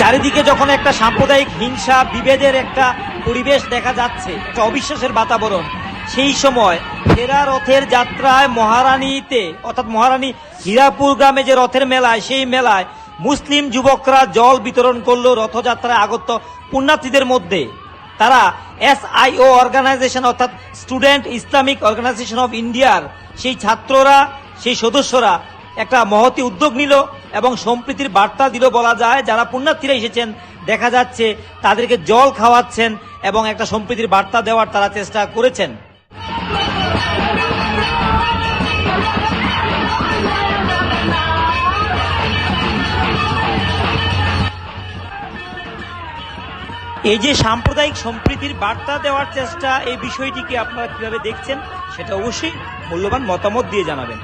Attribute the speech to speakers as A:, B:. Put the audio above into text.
A: চারিদিকে যখন একটা সাম্প্রদায়িক হিংসা, বিভেদের একটা পরিবেশ দেখা যাচ্ছে, একটা অবিশ্বাসের বাতাবরণ, সেই সময় ফেরা রথের যাত্রায় মহারানীতে, অর্থাৎ মহারানী হীরাপুর গ্রামে যে রথের মেলায়, সেই মেলায় মুসলিম যুবকরা জল বিতরণ করল রথযাত্রায় আগত পুণ্যার্থীদের মধ্যে। তারা এসআইও অর্গানাইজেশন অর্থাৎ স্টুডেন্ট ইসলামিক অর্গানাইজেশন অফ ইন্ডিয়ার সেই ছাত্ররা, সেই সদস্যরা একটা মহতি উদ্যোগ নিল। এবং সম্প্রীতির বার্তা দিল বলা যায়, যারা পুণ্যার্থীরা এসেছেন, দেখা যাচ্ছে তাদেরকে জল খাওয়াচ্ছেন এবং একটা সম্প্রীতির বার্তা দেওয়ার তারা চেষ্টা করেছেন। এই যে সাম্প্রদায়িক সম্প্রীতির বার্তা দেওয়ার চেষ্টা, এই বিষয়টিকে আপনারা কীভাবে দেখছেন, সেটা অবশ্যই মূল্যবান মতামত দিয়ে জানাবেন।